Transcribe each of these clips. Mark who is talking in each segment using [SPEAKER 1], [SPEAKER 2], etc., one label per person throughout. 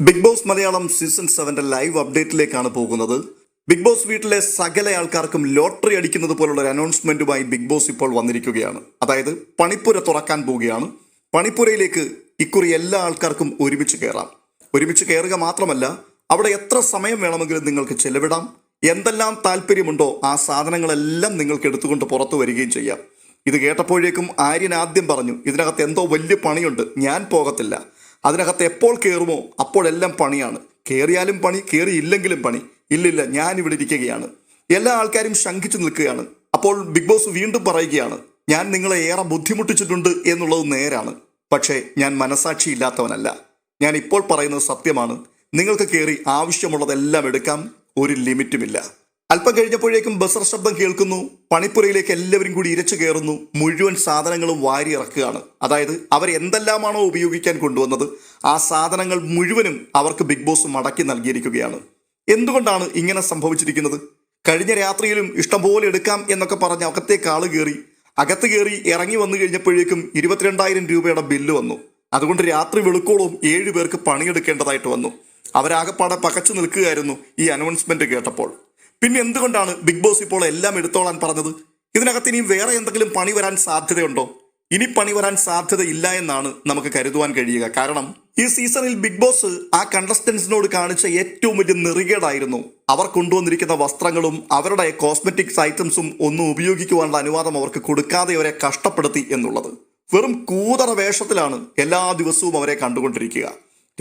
[SPEAKER 1] Big boss Malayalam season സെവന്റെ live അപ്ഡേറ്റിലേക്കാണ് പോകുന്നത്. ബിഗ് ബോസ് വീട്ടിലെ സകല ആൾക്കാർക്കും ലോട്ടറി അടിക്കുന്നത് പോലുള്ള ഒരു അനൗൺസ്മെന്റുമായി ബിഗ് ബോസ് ഇപ്പോൾ വന്നിരിക്കുകയാണ്. അതായത് പണിപ്പുര തുറക്കാൻ പോവുകയാണ്. പണിപ്പുരയിലേക്ക് ഇക്കുറി എല്ലാ ആൾക്കാർക്കും ഒരുമിച്ച് കയറാം. ഒരുമിച്ച് കയറുക മാത്രമല്ല അവിടെ എത്ര സമയം വേണമെങ്കിലും നിങ്ങൾക്ക് ചെലവിടാം. എന്തെല്ലാം താല്പര്യമുണ്ടോ ആ സാധനങ്ങളെല്ലാം നിങ്ങൾക്ക് എടുത്തുകൊണ്ട് പുറത്തു വരികയും ചെയ്യാം. ഇത് കേട്ടപ്പോഴേക്കും ആര്യൻ ആദ്യം പറഞ്ഞു ഇതിനകത്ത് എന്തോ വലിയ പണിയുണ്ട്. ഞാൻ പോകത്തില്ല. അതിനകത്ത് എപ്പോൾ കയറുമോ അപ്പോഴെല്ലാം പണിയാണ്. കയറിയാലും പണി കയറിയില്ലെങ്കിലും പണി. ഇല്ലില്ല ഞാൻ ഇവിടെ ഇരിക്കുകയാണ്. എല്ലാ ആൾക്കാരും ശങ്കിച്ചു നിൽക്കുകയാണ്. അപ്പോൾ ബിഗ് ബോസ് വീണ്ടും പറയുകയാണ് ഞാൻ നിങ്ങളെ ഏറെ ബുദ്ധിമുട്ടിച്ചിട്ടുണ്ട് എന്നുള്ളത് നേരാണ്. പക്ഷേ ഞാൻ മനസാക്ഷി ഇല്ലാത്തവനല്ല. ഞാൻ ഇപ്പോൾ പറയുന്നത് സത്യമാണ്. നിങ്ങൾക്ക് കയറി ആവശ്യമുള്ളതെല്ലാം എടുക്കാം. ഒരു ലിമിറ്റുമില്ല. അല്പം കഴിഞ്ഞപ്പോഴേക്കും ബസർ ശബ്ദം കേൾക്കുന്നു. പണിപ്പുരയിലേക്ക് എല്ലാവരും കൂടി ഇരച്ചു കയറുന്നു. മുഴുവൻ സാധനങ്ങളും വാരി ഇറക്കുകയാണ്. അതായത് അവർ എന്തെല്ലാമാണോ ഉപയോഗിക്കാൻ കൊണ്ടുവന്നത് ആ സാധനങ്ങൾ മുഴുവനും അവർക്ക് ബിഗ് ബോസ് മടക്കി നൽകിയിരിക്കുകയാണ്. എന്തുകൊണ്ടാണ് ഇങ്ങനെ സംഭവിച്ചിരിക്കുന്നത്? കഴിഞ്ഞ രാത്രിയിലും ഇഷ്ടംപോലെ എടുക്കാം എന്നൊക്കെ പറഞ്ഞ് അകത്തേക്ക് ആൾ കയറി അകത്ത് കയറി ഇറങ്ങി വന്നു കഴിഞ്ഞപ്പോഴേക്കും ഇരുപത്തിരണ്ടായിരം രൂപയുടെ ബില്ല് വന്നു. അതുകൊണ്ട് രാത്രി വെളുക്കോളും ഏഴു പേർക്ക് പണിയെടുക്കേണ്ടതായിട്ട് വന്നു. അവരാകപ്പാടെ പകച്ചു നിൽക്കുകയായിരുന്നു ഈ അനൗൺസ്മെന്റ് കേട്ടപ്പോൾ. പിന്നെ എന്തുകൊണ്ടാണ് ബിഗ് ബോസ് ഇപ്പോൾ എല്ലാം എടുത്തോളാൻ പറഞ്ഞത്? ഇതിനകത്ത് ഇനിയും വേറെ എന്തെങ്കിലും പണി വരാൻ സാധ്യതയുണ്ടോ? ഇനി പണി വരാൻ സാധ്യതയില്ല എന്നാണ് നമുക്ക് കരുതുവാൻ കഴിയുക. കാരണം ഈ സീസണിൽ ബിഗ് ബോസ് ആ കണ്ടസ്റ്റൻസിനോട് കാണിച്ച ഏറ്റവും വലിയ നെറികേടായിരുന്നു. അവർ കൊണ്ടുവന്നിരിക്കുന്ന വസ്ത്രങ്ങളും അവരുടെ കോസ്മെറ്റിക്സ് ഐറ്റംസും ഒന്നും ഉപയോഗിക്കുവാനുള്ള അനുവാദം അവർക്ക് കൊടുക്കാതെ അവരെ കഷ്ടപ്പെടുത്തി എന്നുള്ളത്. വെറും കൂതറ വേഷത്തിലാണ് എല്ലാ ദിവസവും അവരെ കണ്ടുകൊണ്ടിരിക്കുക.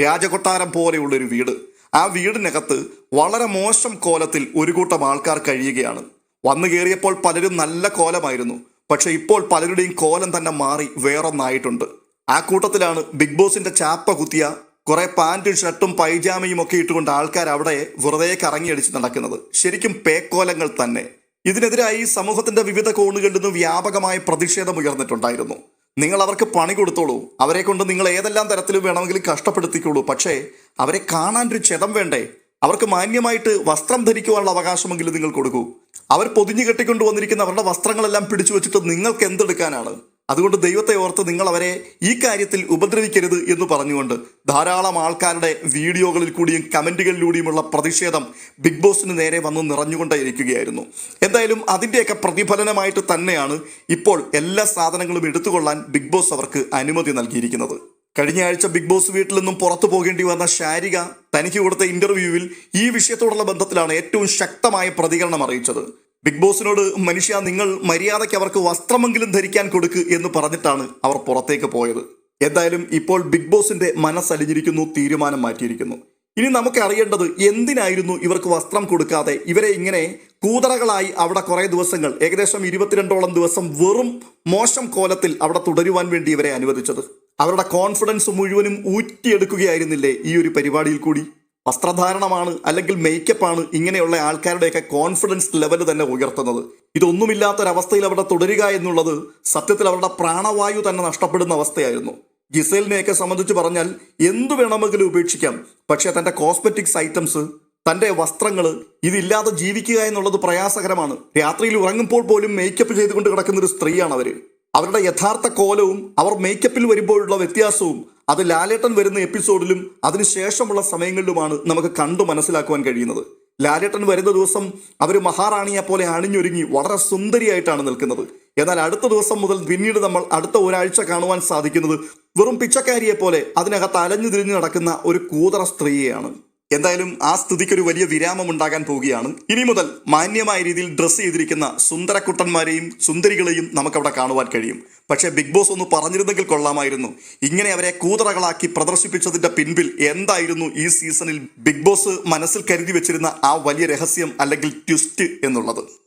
[SPEAKER 1] രാജകൊട്ടാരം പോലെയുള്ളൊരു വീട്. ആ വീടിനകത്ത് വളരെ മോശം കോലത്തിൽ ഒരു കൂട്ടം ആൾക്കാർ കഴിയുകയാണ്. വന്നു കയറിയപ്പോൾ പലരും നല്ല കോലമായിരുന്നു. പക്ഷെ ഇപ്പോൾ പലരുടെയും കോലം തന്നെ മാറി വേറൊന്നായിട്ടുണ്ട്. ആ കൂട്ടത്തിലാണ് ബിഗ് ബോസിന്റെ ചാപ്പ കുത്തിയ കുറെ പാന്റും ഷർട്ടും പൈജാമയും ഒക്കെ ഇട്ടുകൊണ്ട് ആൾക്കാർ അവിടെ വെറുതെ കറങ്ങിയടിച്ച് നടക്കുന്നത്. ശരിക്കും പേക്കോലങ്ങൾ തന്നെ. ഇതിനെതിരായി സമൂഹത്തിന്റെ വിവിധ കോണുകളിൽ നിന്ന് വ്യാപകമായ പ്രതിഷേധം ഉയർന്നിട്ടുണ്ടായിരുന്നു. നിങ്ങൾ അവർക്ക് പണി കൊടുത്തോളൂ. അവരെ കൊണ്ട് നിങ്ങൾ ഏതെല്ലാം തരത്തിലും വേണമെങ്കിലും കഷ്ടപ്പെടുത്തിക്കോളൂ. പക്ഷേ അവരെ കാണാൻ ഒരു ക്ഷതം വേണ്ടേ? അവർക്ക് മാന്യമായിട്ട് വസ്ത്രം ധരിക്കുവാനുള്ള അവകാശമെങ്കിലും നിങ്ങൾ കൊടുക്കൂ. അവർ പൊതിഞ്ഞു കെട്ടിക്കൊണ്ട് വന്നിരിക്കുന്ന അവരുടെ വസ്ത്രങ്ങളെല്ലാം പിടിച്ചു വെച്ചിട്ട് നിങ്ങൾക്ക് എന്തെടുക്കാനാണ്? അതുകൊണ്ട് ദൈവത്തെ ഓർത്ത് നിങ്ങൾ അവരെ ഈ കാര്യത്തിൽ ഉപദ്രവിക്കരുത് എന്ന് പറഞ്ഞുകൊണ്ട് ധാരാളം ആൾക്കാരുടെ വീഡിയോകളിൽ കൂടിയും കമന്റുകളിലൂടെയുമുള്ള പ്രതിഷേധം ബിഗ് ബോസിന് നേരെ വന്ന് നിറഞ്ഞുകൊണ്ടേയിരിക്കുകയായിരുന്നു. എന്തായാലും അതിന്റെയൊക്കെ പ്രതിഫലനമായിട്ട് തന്നെയാണ് ഇപ്പോൾ എല്ലാ സാധനങ്ങളും എടുത്തുകൊള്ളാൻ ബിഗ് ബോസ് അവർക്ക് അനുമതി നൽകിയിരിക്കുന്നത്. കഴിഞ്ഞ ആഴ്ച ബിഗ് ബോസ് വീട്ടിൽ നിന്നും പുറത്തു പോകേണ്ടി വന്ന ശാരിക തനിക്ക് കൊടുത്ത ഇന്റർവ്യൂവിൽ ഈ വിഷയത്തോടുള്ള ബന്ധത്തിലാണ് ഏറ്റവും ശക്തമായ പ്രതികരണം അറിയിച്ചത്. ബിഗ് ബോസിനോട് മനുഷ്യ നിങ്ങൾ മര്യാദയ്ക്ക് അവർക്ക് വസ്ത്രമെങ്കിലും ധരിക്കാൻ കൊടുക്ക് എന്ന് പറഞ്ഞിട്ടാണ് അവർ പുറത്തേക്ക് പോയത്. എന്തായാലും ഇപ്പോൾ ബിഗ് ബോസിന്റെ മനസ്സലിഞ്ഞിരിക്കുന്നു തീരുമാനം മാറ്റിയിരിക്കുന്നു. ഇനി നമുക്ക് അറിയേണ്ടത് എന്തിനായിരുന്നു ഇവർക്ക് വസ്ത്രം കൊടുക്കാതെ? ഇവരെ ഇങ്ങനെ കൂതറകളായി അവിടെ കുറേ ദിവസങ്ങൾ ഏകദേശം ഇരുപത്തിരണ്ടോളം ദിവസം വെറും മോശം കോലത്തിൽ അവിടെ തുടരുവാൻ വേണ്ടി ഇവരെ അനുവദിച്ചത്. അവരുടെ കോൺഫിഡൻസ് മുഴുവനും ഊറ്റിയെടുക്കുകയായിരുന്നില്ലേ ഈ ഒരു പരിപാടിയിൽ കൂടി? വസ്ത്രധാരണമാണ് അല്ലെങ്കിൽ മേക്കപ്പാണ് ഇങ്ങനെയുള്ള ആൾക്കാരുടെയൊക്കെ കോൺഫിഡൻസ് ലെവൽ തന്നെ ഉയർത്തുന്നത്. ഇതൊന്നുമില്ലാത്തൊരവസ്ഥയിൽ അവിടെ തുടരുക എന്നുള്ളത് സത്യത്തിൽ അവരുടെ പ്രാണവായു തന്നെ നഷ്ടപ്പെടുന്ന അവസ്ഥയായിരുന്നു. ഗിസേലിനെയൊക്കെ സംബന്ധിച്ച് പറഞ്ഞാൽ എന്തു വേണമെങ്കിലും ഉപേക്ഷിക്കാം. പക്ഷേ തന്റെ കോസ്മെറ്റിക്സ് ഐറ്റംസ് തന്റെ വസ്ത്രങ്ങൾ ഇതില്ലാതെ ജീവിക്കുക എന്നുള്ളത് പ്രയാസകരമാണ്. രാത്രിയിൽ ഉറങ്ങുമ്പോൾ പോലും മേക്കപ്പ് ചെയ്തുകൊണ്ട് കിടക്കുന്ന ഒരു സ്ത്രീയാണ് അവർ അവരുടെ യഥാർത്ഥ കോലവും അവർ മേക്കപ്പിൽ വരുമ്പോഴുള്ള വ്യത്യാസവും അത് ലാലേട്ടൻ വരുന്ന എപ്പിസോഡിലും അതിനുശേഷമുള്ള സമയങ്ങളിലുമാണ് നമുക്ക് കണ്ടു മനസ്സിലാക്കുവാൻ കഴിയുന്നത്. ലാലേട്ടൻ വരുന്ന ദിവസം അവർ മഹാറാണിയെ പോലെ അണിഞ്ഞൊരുങ്ങി വളരെ സുന്ദരിയായിട്ടാണ് നിൽക്കുന്നത്. എന്നാൽ അടുത്ത ദിവസം മുതൽ പിന്നീട് നമ്മൾ അടുത്ത ഒരാഴ്ച കാണുവാൻ സാധിക്കുന്നത് വെറും പിച്ചക്കാരിയെ പോലെ അതിനകത്ത് അലഞ്ഞു തിരിഞ്ഞു നടക്കുന്ന ഒരു കൂതറ സ്ത്രീയെയാണ്. എന്തായാലും ആ സ്ഥിതിക്ക് ഒരു വലിയ വിരാമം ഉണ്ടാകാൻ പോവുകയാണ്. ഇനി മുതൽ മാന്യമായ രീതിയിൽ ഡ്രസ്സ് ചെയ്തിരിക്കുന്ന സുന്ദരക്കുട്ടന്മാരെയും സുന്ദരികളെയും നമുക്കവിടെ കാണുവാൻ കഴിയും. പക്ഷേ ബിഗ് ബോസ് ഒന്ന് പറഞ്ഞിരുന്നെങ്കിൽ കൊള്ളാമായിരുന്നു. ഇങ്ങനെ അവരെ കൂതറകളാക്കി പ്രദർശിപ്പിച്ചതിന്റെ പിൻപിൽ എന്തായിരുന്നു ഈ സീസണിൽ ബിഗ് ബോസ് മനസ്സിൽ കരുതി വെച്ചിരുന്ന ആ വലിയ രഹസ്യം അല്ലെങ്കിൽ ട്വിസ്റ്റ് എന്നുള്ളത്?